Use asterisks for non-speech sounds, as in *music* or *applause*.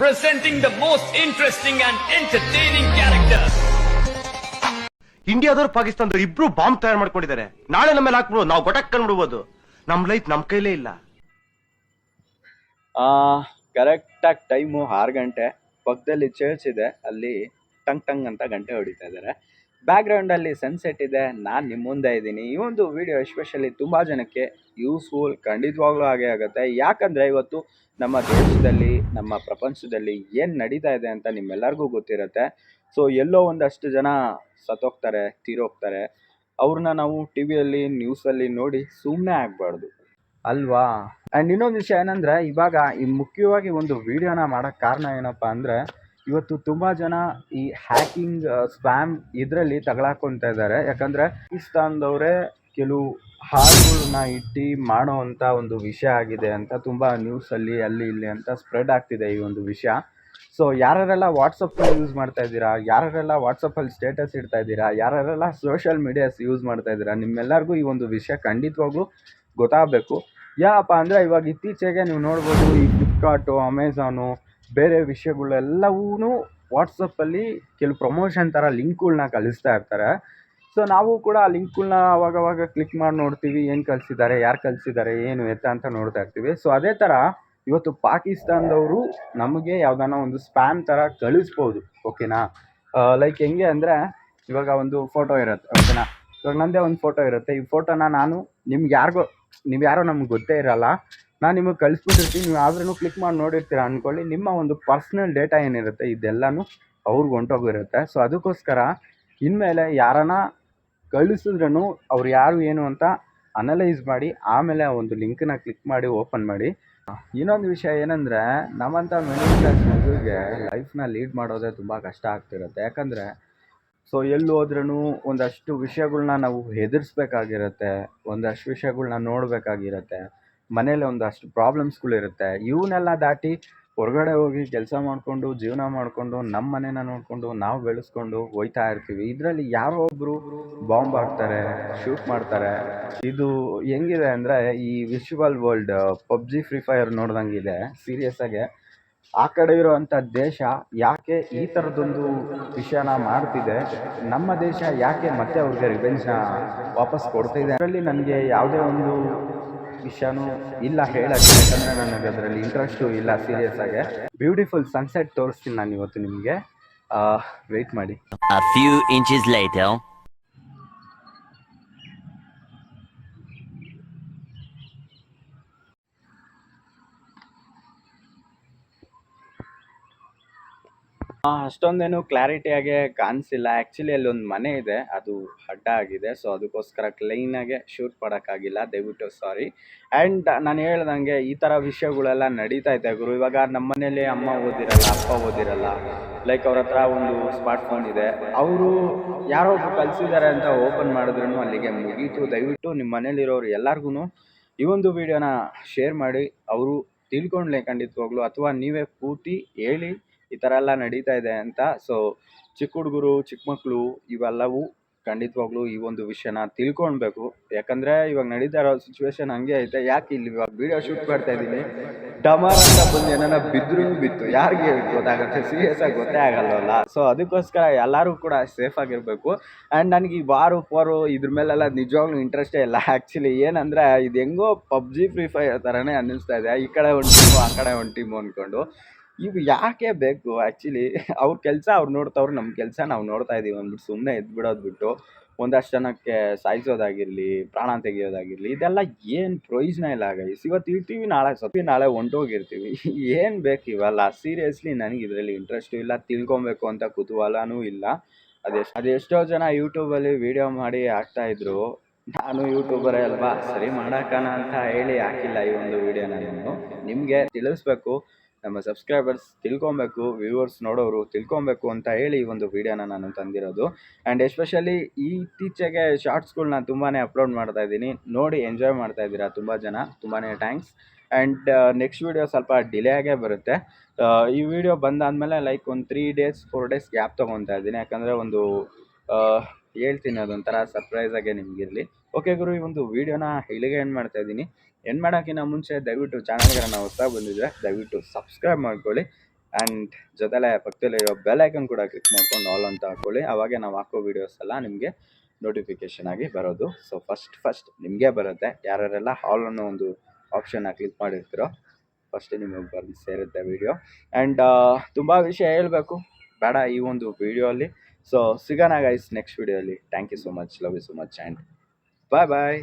presenting the most interesting and entertaining character. ಇಂಡಿಯಾದವ್ರು ಪಾಕಿಸ್ತಾನದವ್ರು ಇಬ್ರು bomb ತಯಾರು ಮಾಡ್ಕೊಂಡಿದ್ದಾರೆ. ನಾಳೆ ನಮ್ಮ ಮೇಲೆ ಹಾಕ್ಬಿಡು ನಾವು ಗೊಟಕ್ ಕಂಡ್ಬಿಡ್ಬೋದು. ನಮ್ ಲೈಫ್ ನಮ್ ಕೈಲೇ ಇಲ್ಲ. ಕರೆಕ್ಟಾಗಿ ಟೈಮು ಆರು ಗಂಟೆ ಪಕ್ಕದಲ್ಲಿ ಚರ್ಚ್ ಇದೆ ಅಲ್ಲಿ ಟಂಗ್ ಟಂಗ್ ಅಂತ ಗಂಟೆ ಹೊಡಿತಾ ಇದ್ದಾರೆ. ಬ್ಯಾಕ್ಗ್ರೌಂಡಲ್ಲಿ ಸನ್ಸೆಟ್ ಇದೆ, ನಾನು ನಿಮ್ಮ ಮುಂದೆ ಇದ್ದೀನಿ. ಈ ಒಂದು ವಿಡಿಯೋ ಎಸ್ಪೆಷಲಿ ತುಂಬ ಜನಕ್ಕೆ ಯೂಸ್ಫುಲ್ ಖಂಡಿತವಾಗ್ಲೂ ಹಾಗೆ ಆಗುತ್ತೆ. ಯಾಕಂದರೆ ಇವತ್ತು ನಮ್ಮ ದೇಶದಲ್ಲಿ, ನಮ್ಮ ಪ್ರಪಂಚದಲ್ಲಿ ಏನು ನಡೀತಾ ಇದೆ ಅಂತ ನಿಮ್ಮೆಲ್ಲರಿಗೂ ಗೊತ್ತಿರುತ್ತೆ. ಸೊ ಎಲ್ಲೋ ಒಂದಷ್ಟು ಜನ ಸತ್ತೋಗ್ತಾರೆ, ತೀರೋಗ್ತಾರೆ. ಅವ್ರನ್ನ ನಾವು ಟಿ ವಿಯಲ್ಲಿ ನ್ಯೂಸಲ್ಲಿ ನೋಡಿ ಸುಮ್ಮನೆ ಆಗಬಾರ್ದು. ಅಲ್ವಾ? ಆ್ಯಂಡ್ ಇನ್ನೊಂದು ವಿಷಯ ಏನಂದರೆ, ಇವಾಗ ಈ ಮುಖ್ಯವಾಗಿ ಒಂದು ವಿಡಿಯೋನ ಮಾಡೋಕ್ಕೆ ಕಾರಣ ಏನಪ್ಪ ಅಂದರೆ ಇವತ್ತು ತುಂಬ ಜನ ಈ ಹ್ಯಾಕಿಂಗ್ ಸ್ಪ್ಯಾಮ್ ಇದರಲ್ಲಿ ತಗೊಳಕೊಂತ ಇದ್ದಾರೆ. ಯಾಕಂದರೆ ಪಾಕಿಸ್ತಾನದವರೇ ಕೆಲವು ಹಾಡುಗಳನ್ನ ಇಟ್ಟು ಮಾಡೋ ಅಂಥ ಒಂದು ವಿಷಯ ಆಗಿದೆ ಅಂತ ತುಂಬ ನ್ಯೂಸಲ್ಲಿ ಅಲ್ಲಿ ಇಲ್ಲಿ ಅಂತ ಸ್ಪ್ರೆಡ್ ಆಗ್ತಿದೆ ಈ ಒಂದು ವಿಷಯ. ಸೊ ಯಾರ್ಯಾರೆಲ್ಲ ವಾಟ್ಸಪ್ಪಲ್ಲಿ ಯೂಸ್ ಮಾಡ್ತಾ ಇದ್ದೀರಾ? ಯಾರ್ಯಾರೆಲ್ಲ ವಾಟ್ಸಪ್ಪಲ್ಲಿ ಸ್ಟೇಟಸ್ ಇಡ್ತಾ ಇದ್ದೀರಾ? ಯಾರ್ಯಾರೆಲ್ಲ ಸೋಷಿಯಲ್ ಮೀಡಿಯಾಸ್ ಯೂಸ್ ಮಾಡ್ತಾ ಇದ್ದೀರಾ? ನಿಮ್ಮೆಲ್ಲರಿಗೂ ಈ ಒಂದು ವಿಷಯ ಖಂಡಿತವಾಗ್ಲೂ ಗೊತ್ತಾಗಬೇಕು. ಯಾಕಪ್ಪ ಅಂದರೆ ಇವಾಗ ಇತ್ತೀಚೆಗೆ ನೀವು ನೋಡ್ಬೋದು ಈ ಫ್ಲಿಪ್ಕಾರ್ಟು ಅಮೆಝಾನು ಬೇರೆ ವಿಷಯಗಳೆಲ್ಲವೂ ವಾಟ್ಸಪ್ಪಲ್ಲಿ ಕೆಲವು ಪ್ರಮೋಷನ್ ಥರ ಲಿಂಕ್ಗಳನ್ನ ಕಳಿಸ್ತಾ ಇರ್ತಾರೆ. ಸೊ ನಾವು ಕೂಡ ಆ ಲಿಂಕ್ಗಳ್ನ ಅವಾಗವಾಗ ಕ್ಲಿಕ್ ಮಾಡಿ ನೋಡ್ತೀವಿ, ಏನು ಕಳಿಸಿದ್ದಾರೆ, ಯಾರು ಕಳಿಸಿದ್ದಾರೆ, ಏನು ಎತ್ತ ಅಂತ ನೋಡ್ತಾ ಇರ್ತೀವಿ. ಸೊ ಅದೇ ಥರ ಇವತ್ತು ಪಾಕಿಸ್ತಾನದವರು ನಮಗೆ ಯಾವ್ದಾನ ಒಂದು ಸ್ಪ್ಯಾಮ್ ಥರ ಕಳಿಸ್ಬೋದು, ಓಕೆನಾ? ಲೈಕ್ ಹೆಂಗೆ ಅಂದರೆ ಇವಾಗ ಒಂದು ಫೋಟೋ ಇರುತ್ತೆ, ಓಕೆನಾ? ಇವಾಗ ನಂದೇ ಒಂದು ಫೋಟೋ ಇರುತ್ತೆ. ಈ ಫೋಟೋನ ನಾನು ನಿಮ್ಗೆ ಯಾರಿಗೋ ನೀವು ಯಾರೋ ನಮ್ಗೆ ಗೊತ್ತೇ ಇರಲ್ಲ. ನಾನು ನಿಮಗೆ ಕಳಿಸ್ಬಿಟ್ಟಿರ್ತೀನಿ, ನೀವು ಆದ್ರೂ ಕ್ಲಿಕ್ ಮಾಡಿ ನೋಡಿರ್ತೀರ ಅಂದ್ಕೊಳ್ಳಿ ನಿಮ್ಮ ಒಂದು ಪರ್ಸ್ನಲ್ ಡೇಟಾ ಏನಿರುತ್ತೆ, ಇದೆಲ್ಲನೂ ಅವ್ರಿಗೆ ಹೊಂಟೋಗಿರುತ್ತೆ ಸೊ ಅದಕ್ಕೋಸ್ಕರ ಇನ್ಮೇಲೆ ಯಾರನ್ನ ಕಳಿಸಿದ್ರೂ ಅವ್ರು ಯಾರು ಏನು ಅಂತ ಅನಲೈಸ್ ಮಾಡಿ, ಆಮೇಲೆ ಆ ಒಂದು ಲಿಂಕನ್ನ ಕ್ಲಿಕ್ ಮಾಡಿ ಓಪನ್ ಮಾಡಿ. ಇನ್ನೊಂದು ವಿಷಯ ಏನಂದರೆ ನಮ್ಮಂಥ ಮಿಡಲ್ ಕ್ಲಾಸ್ ಮಗುವಿಗೆ ಲೈಫ್ನ ಲೀಡ್ ಮಾಡೋದೇ ತುಂಬ ಕಷ್ಟ ಆಗ್ತಿರುತ್ತೆ. ಯಾಕಂದರೆ ಸೊ ಎಲ್ಲಿ ಹೋದ್ರೂ ಒಂದಷ್ಟು ವಿಷಯಗಳನ್ನ ನಾವು ಹೆದರ್ಸ್ಬೇಕಾಗಿರುತ್ತೆ, ಒಂದಷ್ಟು ವಿಷಯಗಳನ್ನ ನೋಡಬೇಕಾಗಿರುತ್ತೆ. ಮನೇಲಿ ಒಂದಷ್ಟು ಪ್ರಾಬ್ಲಮ್ಸ್ಗಳಿರುತ್ತೆ ಇವನ್ನೆಲ್ಲ ದಾಟಿ ಹೊರಗಡೆ ಹೋಗಿ ಕೆಲಸ ಮಾಡಿಕೊಂಡು, ಜೀವನ ಮಾಡಿಕೊಂಡು ನಮ್ಮ ಮನೇನ ನೋಡಿಕೊಂಡು, ನಾವು ಬೆಳೆಸ್ಕೊಂಡು ಹೋಯ್ತಾ ಇರ್ತೀವಿ. ಇದರಲ್ಲಿ ಯಾರೋ ಒಬ್ಬರು ಬಾಂಬ್ ಹಾಕ್ತಾರೆ ಶೂಟ್ ಮಾಡ್ತಾರೆ. ಇದು ಹೆಂಗಿದೆ ಅಂದರೆ ಈ visual world PUBG free fire ನೋಡ್ದಂಗಿದೆ serious ಆಗಿ. ಆ ಕಡೆ ಇರುವಂಥ ದೇಶ ಯಾಕೆ ಈ ಥರದೊಂದು ವಿಷಯನ ಮಾಡ್ತಿದೆ? ನಮ್ಮ ದೇಶ ಯಾಕೆ ಮತ್ತೆ ಅವ್ರಿಗೆ ರಿವೆಂಜ್ನ ವಾಪಸ್ ಕೊಡ್ತಿದೆ? ಅದರಲ್ಲಿ ನನಗೆ ಯಾವುದೇ ಒಂದು ವಿಷಯನೂ ಇಲ್ಲ ಹೇಳಕ್ಕೆ ಯಾಕಂದರೆ ನನಗೆ ಅದರಲ್ಲಿ ಇಂಟ್ರೆಸ್ಟು ಇಲ್ಲ ಸೀರಿಯಸ್ ಆಗಿ. ಬ್ಯೂಟಿಫುಲ್ ಸನ್ಸೆಟ್ ತೋರಿಸ್ತೀನಿ ನಾನು ಇವತ್ತು ನಿಮಗೆ. ವೆಯ್ಟ್ ಮಾಡಿ. ಅಷ್ಟೊಂದೇನು ಆಗೇ ಕಾಣಿಸಿಲ್ಲ. ಆ್ಯಕ್ಚುಲಿ ಒಂದು ಮನೆ ಇದೆ. ಅದು ಅಡ್ಡ ಆಗಿದೆ. ಸೊ ಅದಕ್ಕೋಸ್ಕರ ಕ್ಲೀನಾಗೆ ಶೂಟ್ ಮಾಡೋಕ್ಕಾಗಿಲ್ಲ ದಯವಿಟ್ಟು ಸಾರಿ ಆ್ಯಂಡ್ ನಾನು ಹೇಳ್ದಂಗೆ ಈ ಥರ ವಿಷಯಗಳೆಲ್ಲ ನಡೀತಾ ಇದೆ ಗುರು. ಇವಾಗ ನಮ್ಮ ಮನೇಲಿ ಅಮ್ಮ ಓದಿರಲ್ಲ, ಅಪ್ಪ ಓದಿರಲ್ಲ ಲೈಕ್ ಅವ್ರ ಹತ್ರ ಒಂದು ಸ್ಮಾರ್ಟ್ ಫೋನ್ ಇದೆ. ಅವರು ಯಾರೋ ಕಲಿಸಿದ್ದಾರೆ ಅಂತ ಓಪನ್ ಮಾಡಿದ್ರು ಅಲ್ಲಿಗೆ ಮುಗೀತು. ದಯವಿಟ್ಟು ನಿಮ್ಮ ಮನೇಲಿರೋರು ಎಲ್ಲರಿಗೂ ಈ ಒಂದು ವಿಡಿಯೋನ ಶೇರ್ ಮಾಡಿ. ಅವರು ತಿಳ್ಕೊಂಡ್ಲೆ ಖಂಡಿತವಾಗ್ಲು. ಅಥವಾ ನೀವೇ ಕೂತಿ ಹೇಳಿ ಈ ಥರ ಎಲ್ಲ ನಡೀತಾ ಇದೆ ಅಂತ. ಸೊ ಚಿಕ್ಕ ಹುಡುಗರು, ಚಿಕ್ಕ ಮಕ್ಕಳು ಇವೆಲ್ಲವೂ ಖಂಡಿತವಾಗ್ಲೂ ಈ ಒಂದು ವಿಷಯನ ತಿಳ್ಕೊಳ್ಬೇಕು. ಯಾಕಂದರೆ ಇವಾಗ ನಡೀತಾ ಇರೋ ಸಿಚುವೇಶನ್ ಹಂಗೆ ಐತೆ. ಯಾಕೆ ಇಲ್ಲಿ ಇವಾಗ ವಿಡಿಯೋ ಶೂಟ್ ಮಾಡ್ತಾ ಇದ್ದೀನಿ? ಡಮಾರ್ ಅಂತ ಬಂದು ಏನಾರ ಬಿದ್ದರೂ ಬಿತ್ತು. ಯಾರಿಗೆ ಗೊತ್ತಾಗುತ್ತೆ? ಸೀರಿಯಸ್ ಆಗಿ ಗೊತ್ತೇ ಆಗಲ್ಲ ಸೊ ಅದಕ್ಕೋಸ್ಕರ ಎಲ್ಲರೂ ಕೂಡ ಸೇಫ್ ಆಗಿರಬೇಕು. ಆ್ಯಂಡ್ ನನಗೆ ಈ ವಾರು ಪೋರು ಇದ್ರ ಮೇಲೆಲ್ಲ ನಿಜವಾಗ್ಲೂ ಇಂಟ್ರೆಸ್ಟೇ ಇಲ್ಲ. ಆ್ಯಕ್ಚುಲಿ ಏನಂದರೆ ಇದು ಹೆಂಗೋ ಪಬ್ಜಿ ಫ್ರೀ ಫೈರ್ ಥರನೇ ಅನ್ನಿಸ್ತಾ ಇದೆ. ಈ ಕಡೆ ಒಂದು ಟೀಮು ಆ ಕಡೆ ಒಂದು ಟೀಮು ಅಂದ್ಕೊಂಡು ಇವು ಯಾಕೆ ಬೇಕು? ಆ್ಯಕ್ಚುಲಿ ಅವ್ರ ಕೆಲಸ ಅವ್ರು ನೋಡ್ತವ್ರು ನಮ್ಮ ಕೆಲಸ ನಾವು ನೋಡ್ತಾ ಇದ್ದೀವಿ ಅಂದ್ಬಿಟ್ಟು ಸುಮ್ಮನೆ ಎದ್ಬಿಡೋದು ಬಿಟ್ಟು ಒಂದಷ್ಟು ಜನಕ್ಕೆ ಸಾಯಿಸೋದಾಗಿರಲಿ, ಪ್ರಾಣ ತೆಗೆಯೋದಾಗಿರಲಿ, ಇದೆಲ್ಲ ಏನು ಪ್ರಯೋಜನ ಇಲ್ಲ ಗೈಸ್ ಇವತ್ತು ಇರ್ತೀವಿ ನಾಳೆ ಸತ್ತಿ ನಾಳೆ ಹೊಂಟೋಗಿರ್ತೀವಿ. *laughs* ಏನು ಬೇಕು ಇವೆಲ್ಲ? ಸೀರಿಯಸ್ಲಿ ನನಗೆ ಇದರಲ್ಲಿ ಇಂಟ್ರೆಸ್ಟು ಇಲ್ಲ. ತಿಳ್ಕೊಬೇಕು ಅಂತ ಕುತೂಹಲನೂ ಇಲ್ಲ. ಅದೆಷ್ಟು ಅದೆಷ್ಟೋ ಜನ ಯೂಟ್ಯೂಬಲ್ಲಿ ವೀಡಿಯೋ ಮಾಡಿ ಹಾಕ್ತಾಯಿದ್ರು ನಾನು ಯೂಟ್ಯೂಬರೇ ಅಲ್ವಾ? ಸರಿ ಮಾಡಕ್ಕಣ ಅಂತ ಹೇಳಿ ಹಾಕಿಲ್ಲ ಈ ಒಂದು ವಿಡಿಯೋನ ನಾನು. ನಿಮಗೆ ತಿಳಿಸ್ಬೇಕು. ನಮ್ಮ ಸಬ್ಸ್ಕ್ರೈಬರ್ಸ್ ತಿಳ್ಕೊಬೇಕು ವ್ಯೂವರ್ಸ್ ನೋಡೋರು ತಿಳ್ಕೊಬೇಕು ಅಂತ ಹೇಳಿ ಈ ಒಂದು ವಿಡಿಯೋನ ನಾನು ತಂದಿರೋದು. ಆ್ಯಂಡ್ ಎಸ್ಪೆಷಲಿ ಇತ್ತೀಚೆಗೆ ಶಾರ್ಟ್ಸ್ಗಳ್ನ ತುಂಬಾ ಅಪ್ಲೋಡ್ ಮಾಡ್ತಾ ಇದ್ದೀನಿ. ನೋಡಿ ಎಂಜಾಯ್ ಮಾಡ್ತಾ ಇದ್ದೀರಾ ತುಂಬ ಜನ. ತುಂಬಾ ಥ್ಯಾಂಕ್ಸ್ ಆ್ಯಂಡ್ ನೆಕ್ಸ್ಟ್ ವೀಡಿಯೋ ಸ್ವಲ್ಪ ಡಿಲೇ ಆಗೇ ಬರುತ್ತೆ. ಈ ವಿಡಿಯೋ ಬಂದಾದಮೇಲೆ ಲೈಕ್ ಒಂದು three days four days gap ತೊಗೊತಾ ಇದ್ದೀನಿ. ಯಾಕಂದರೆ ಒಂದು ಹೇಳ್ತೀನಿ, ಅದೊಂಥರ ಸರ್ಪ್ರೈಸ್ ಆಗಿ ನಿಮಗಿರಲಿ. ಓಕೆ ಗುರು, ಈ ಒಂದು ವೀಡಿಯೋನ ಇಲ್ಲಿಗೆ ಎಂಡ್ ಮಾಡ್ತಾ ಇದ್ದೀನಿ. ಎಂಡ್ ಮಾಡೋಕ್ಕಿಂತ ಮುಂಚೆ ದಯವಿಟ್ಟು ಚಾನಲ್ಗೆ ನಾವು ಹೊಸ ಬಂದಿದ್ರೆ ದಯವಿಟ್ಟು ಸಬ್ಸ್ಕ್ರೈಬ್ ಮಾಡ್ಕೊಳ್ಳಿ. ಆ್ಯಂಡ್ ಜೊತೆಲೆ ಪಕ್ಕದಲ್ಲಿರೋ ಬೆಲ್ ಕೂಡ ಕ್ಲಿಕ್ ಮಾಡ್ಕೊಂಡು ಆಲ್ ಅಂತ ಹಾಕ್ಕೊಳ್ಳಿ ಅವಾಗೆ ನಾವು ಹಾಕೋ ವೀಡಿಯೋಸ್ ಎಲ್ಲ ನಿಮಗೆ ನೋಟಿಫಿಕೇಶನ್ ಆಗಿ ಬರೋದು. ಸೊ ಫಸ್ಟ್ ಫಸ್ಟ್ ನಿಮಗೆ ಬರುತ್ತೆ. ಯಾರ್ಯಾರೆಲ್ಲ ಹಾಲ್ ಅನ್ನೋ ಒಂದು ಆಪ್ಷನ್ನ ಕ್ಲಿಕ್ ಮಾಡಿರ್ತೀರೋ ಫಸ್ಟ್ ನಿಮಗೆ ಬಂದು ಸೇರುತ್ತೆ ವಿಡಿಯೋ ಆ್ಯಂಡ್ ತುಂಬ ವಿಷಯ ಹೇಳಬೇಕು. ಬೇಡ ಈ ಒಂದು ವಿಡಿಯೋ ಅಲ್ಲಿ. ಸೊ ಸಿಗೋಣ ಗೈಸ್ ನೆಕ್ಸ್ಟ್ ವಿಡಿಯೋಲಿ thank you so much love you so much and bye bye